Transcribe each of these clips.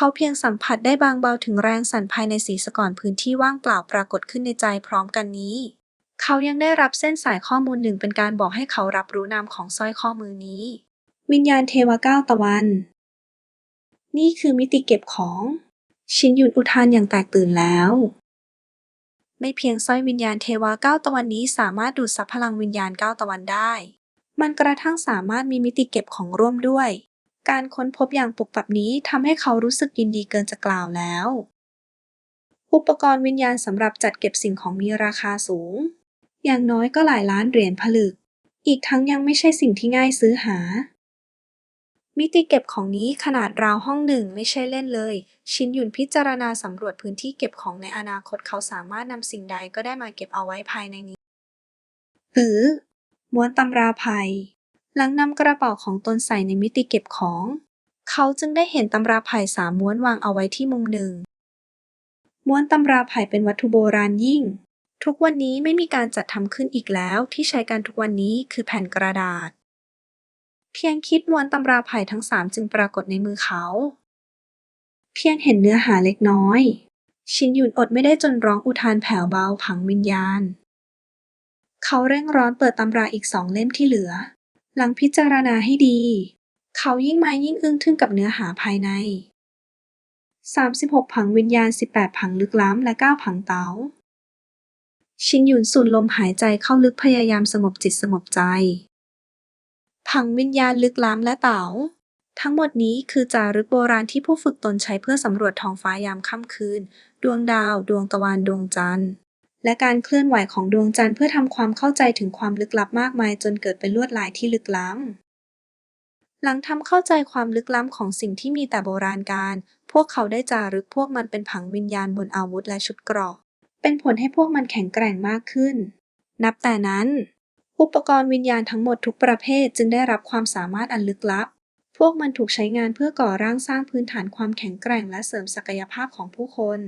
เขาเพียงสัมผัสได้บางเบาถึงแรงสั่นภายในสีสก่อนพื้นที่ว่างเปล่าปรากฏขึ้นในใจพร้อมกันนี้ เขายังได้รับเส้นสายข้อมูลหนึ่งเป็นการบอกให้เขารับรู้นามของสร้อยข้อมือนี้ วิญญาณเทวก้าวตะวัน นี่คือมิติเก็บของ ชินยุนอุทานอย่างแตกตื่นแล้ว ไม่เพียงสร้อยวิญญาณเทวาเก้าตะวันนี้สามารถดูดซับพลังวิญญาณเก้าตะวันได้ มันกระทั่งสามารถมีมิติเก็บของร่วมด้วย การค้นพบอย่างปุบปับนี้ทำให้เขารู้สึกยินดีเกินจะกล่าวแล้ว อุปกรณ์วิญญาณสำหรับจัดเก็บสิ่งของมีราคาสูง อย่างน้อยก็หลายล้านเหรียญผลึก อีกทั้งยังไม่ใช่สิ่งที่ง่ายซื้อหา มิติเก็บของนี้ขนาดราวห้องหนึ่งไม่ใช่เล่นเลย ชินหยุนพิจารณาสำรวจพื้นที่เก็บของในอนาคตเขาสามารถนำสิ่งใดก็ได้มาเก็บเอาไว้ภายในนี้หรือม้วนตำราภัย หลังนำกระเป๋าของตนใส่ในมิติเก็บของ เขาจึงได้เห็นตำราไผ่สามม้วนวางเอาไว้ที่มุมหนึ่ง ม้วนตำราไผ่เป็นวัตถุโบราณยิ่ง ทุกวันนี้ไม่มีการจัดทำขึ้นอีกแล้วที่ใช้กันทุกวันนี้คือแผ่นกระดาษ เพียงคิดม้วนตำราไผ่ทั้งสามจึงปรากฏในมือเขา เพียงเห็นเนื้อหาเล็กน้อย ชินหยุนอดไม่ได้จนร้องอุทานแผ่วเบาผังวิญญาณเขาเร่งร้อนเปิดตำราอีกสองเล่มที่เหลือ หลังพิจารณาให้ดี เขายิ่งมายิ่งอึ้งทึ่งกับเนื้อหาภายใน 36 ผังวิญญาณ 18 ผังลึกล้ำ และ 9 ผังเต๋า ชินหยุนสูดลมหายใจเข้าลึกพยายามสงบจิตสงบใจ ผังวิญญาณลึกล้ำและเต๋า ทั้งหมดนี้คือจารึกโบราณที่ผู้ฝึกตนใช้เพื่อสำรวจท้องฟ้ายามค่ำคืน ดวงดาว ดวงตะวัน ดวงจันทร์ และการเคลื่อนไหวของดวงจันทร์เพื่อทำความเข้าใจถึงความลึกลับมากมายจนเกิดเป็นลวดลายที่ลึกล้ำ หลังทำเข้าใจความลึกล้ำของสิ่งที่มีแต่โบราณการพวกเขาได้จารึกพวกมันเป็นผังวิญญาณบนอาวุธและชุดเกราะ เป็นผลให้พวกมันแข็งแกร่งมากขึ้น นับแต่นั้น อุปกรณ์วิญญาณทั้งหมดทุกประเภทจึงได้รับความสามารถอันลึกลับ พวกมันถูกใช้งานเพื่อก่อร่างสร้างพื้นฐานความแข็งแกร่งและเสริมศักยภาพของผู้คน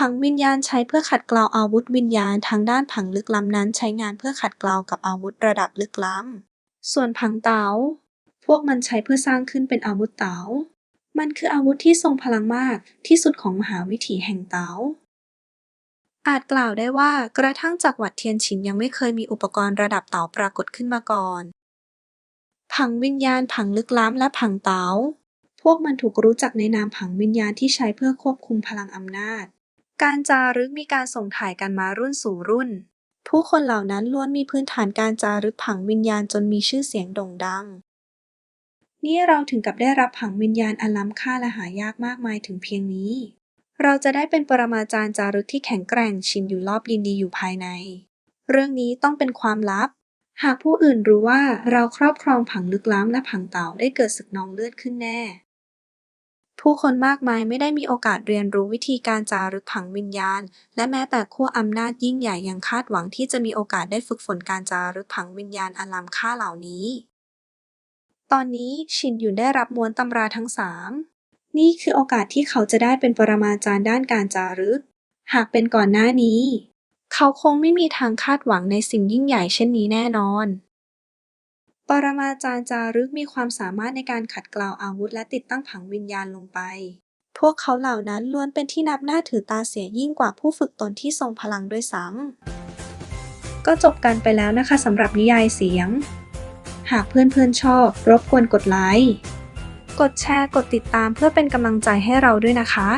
ผังวิญญาณใช้เพื่อขัดเกลาอาวุธวิญญาณ ทางด้านผังลึกล้ำนั้นใช้งานเพื่อขัดเกลากับอาวุธระดับลึกล้ำ ส่วนผังเต๋า พวกมันใช้เพื่อสร้างขึ้นเป็นอาวุธเต๋า มันคืออาวุธที่ทรงพลังมากที่สุดของมหาวิถีแห่งเต๋า อาจกล่าวได้ว่ากระทั่งจักรวรรดิเทียนฉินยังไม่เคยมีอุปกรณ์ระดับเต๋าปรากฏขึ้นมาก่อน ผังวิญญาณผังลึกล้ำและผังเต๋า พวกมันถูกรู้จักในนามผังวิญญาณที่ใช้เพื่อควบคุมพลังอำนาจ การจารึกมีการส่งถ่ายกันมารุ่นสู่รุ่น ผู้คนเหล่านั้นล้วนมีพื้นฐานการจารึกผังวิญญาณจนมีชื่อเสียงโด่งดัง นี่เราถึงกับได้รับผังวิญญาณอันล้ำค่าและหายากมากมายถึงเพียงนี้ เราจะได้เป็นปรมาจารย์จารึกที่แข็งแกร่งชินอยู่รอบดินดีอยู่ภายใน เรื่องนี้ต้องเป็นความลับ หากผู้อื่นรู้ว่าเราครอบครองผังลึกล้ำและผังเต่าได้เกิดศึกนองเลือดขึ้นแน่ ผู้คนมากมายไม่ได้มีโอกาสเรียนรู้วิธีการจารึกผังวิญญาณ และแม้แต่ขั้วอำนาจยิ่งใหญ่ยังคาดหวังที่จะมีโอกาสได้ฝึกฝนการจารึกผังวิญญาณอันล้ำค่าเหล่านี้ ตอนนี้ชินหยุนได้รับม้วนตำราทั้งสามนี่คือโอกาสที่เขาจะได้เป็นปรมาจารย์ด้านการจารึก หากเป็นก่อนหน้านี้ เขาคงไม่มีทางคาดหวังในสิ่งยิ่งใหญ่เช่นนี้แน่นอน ปรมาจารย์จารึกมีความสามารถในการขัดเกลาอาวุธและติดตั้งผังวิญญาณลงไป พวกเขาเหล่านั้นล้วนเป็นที่นับหน้าถือตาเสียยิ่งกว่าผู้ฝึกตนที่ทรงพลังด้วยซ้ำ ก็จบกันไปแล้วนะคะสำหรับนิยายเสียง หากเพื่อนๆชอบ รบกวนกดไลค์ กดแชร์ กดติดตามเพื่อเป็นกำลังใจให้เราด้วยนะคะ